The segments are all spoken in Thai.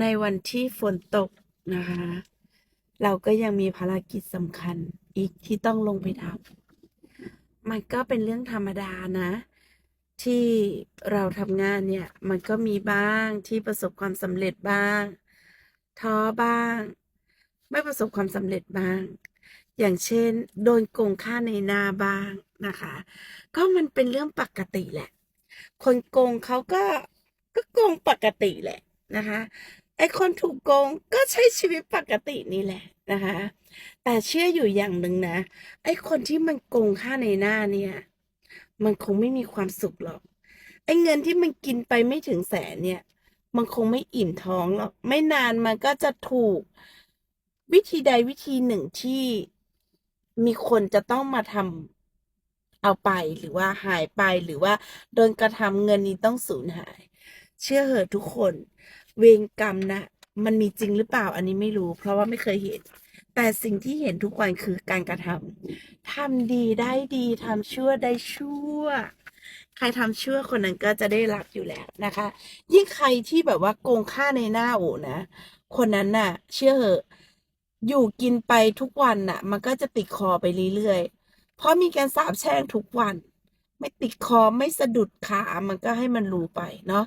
ในวันที่ฝนตกนะคะ เราก็ยังมีภารกิจสำคัญอีกที่ต้องลงไปทำมันก็เป็นเรื่องธรรมดานะ ที่เราทำงานเนี่ย มันก็มีบ้างที่ประสบความสำเร็จบ้าง ท้อบ้าง ไม่ประสบความสำเร็จบ้าง อย่างเช่น โดนโกงค่าในนาบ้างนะคะ ก็มันเป็นเรื่องปกติแหละ คนโกงเขาก็ก็โกงปกติแหละ นะคะไอคนถูกโกงก็ใช้ชีวิตปกตินี่แหละนะคะ แต่เชื่ออยู่อย่างหนึ่งนะ ไอคนที่มันโกงค่าในหน้าเนี่ย มันคงไม่มีความสุขหรอก ไอเงินที่มันกินไปไม่ถึงแสนเนี่ย มันคงไม่อิ่มท้องหรอก ไม่นานมันก็จะถูกวิธีใดวิธีหนึ่งที่มีคนจะต้องมาทำเอาไปหรือว่าหายไปหรือว่าโดนกระทำเงินนี้ต้องสูญหาย เชื่อเหอะทุกคน เวรกรรมนะ มันมีจริงหรือเปล่าอันนี้ไม่รู้ เพราะว่าไม่เคยเห็น แต่สิ่งที่เห็นทุกวันคือการกระทำทำดีได้ดีทำชั่วได้ชั่ว ใครทำชั่วคนนั้นก็จะได้รับอยู่แล้วนะคะ ยิ่งใครที่แบบว่าโกงค่าในหน้าโอนะ คนนั้นน่ะ เชื่อเหอะอยู่กินไปทุกวันน่ะ มันก็จะติดคอไปเรื่อยๆ เพราะมีการสาปแช่งทุกวัน ไม่ติดคอไม่สะดุดขามันก็ให้มันรู้ไปเนาะ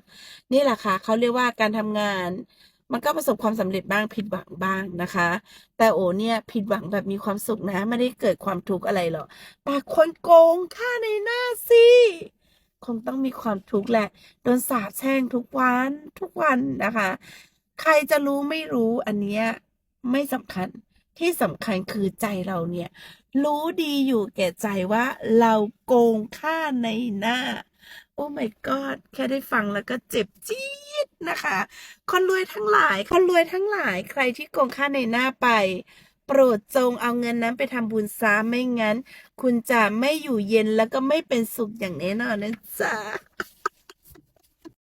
นี่แหละค่ะเขาเรียกว่าการทำงาน มันก็ประสบความสำเร็จบ้างผิดหวังบ้างนะคะ แต่โอเนี่ยผิดหวังแบบมีความสุขนะ ไม่ได้เกิดความทุกข์อะไรหรอกแต่คนโกงค่าในหน้าสิคงต้องมีความทุกข์แหละโดนสาปแช่งทุกวันทุกวันนะคะ ใครจะรู้ไม่รู้อันเนี้ยไม่สำคัญ ที่สำคัญคือใจเราเนี่ย รู้ดีอยู่แก่ใจว่าเราโกงค่าในหน้า โอ้ my god แค่ได้ฟังแล้วก็เจ็บจี๊ดนะคะ คนรวยทั้งหลาย คนรวยทั้งหลายใครที่โกงค่าในหน้าไป โปรดจงเอาเงินนั้นไปทำบุญซะไม่งั้น คุณจะไม่อยู่เย็นแล้วก็ไม่เป็นสุขอย่างแน่นอนนะจ๊ะ